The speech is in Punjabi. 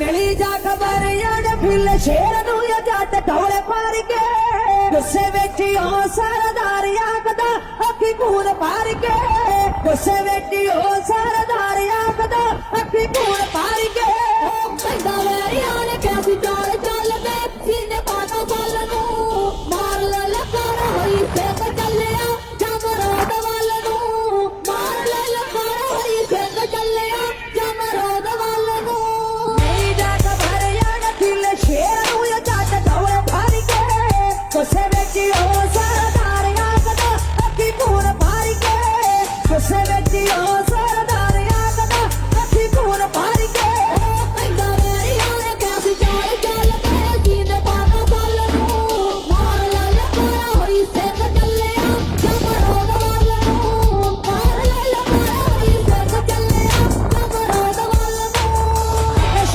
ਮਿਲੀ ਜਾ ਖਬਰ ਯਾਰ ਫਿੱਲ ਸ਼ੇਰ ਨੂੰ ਇਹ ਜੱਟ ਢੋਲੇ ਪਾਰ ਕੇ। ਗੁੱਸੇ ਵਿੱਚ ਉਹ ਸਰਦਾਰ ਆਖਦਾ, ਅੱਖੀ ਖੂਨ ਪਾਰ ਕੇ। ਗੁੱਸੇ ਵਿੱਚ ਉਹ ਸਰਦਾਰ ਆਖਦਾ, ਅੱਖੀ ਖੂਨ ਪਾਰ ਕੇ। goes out.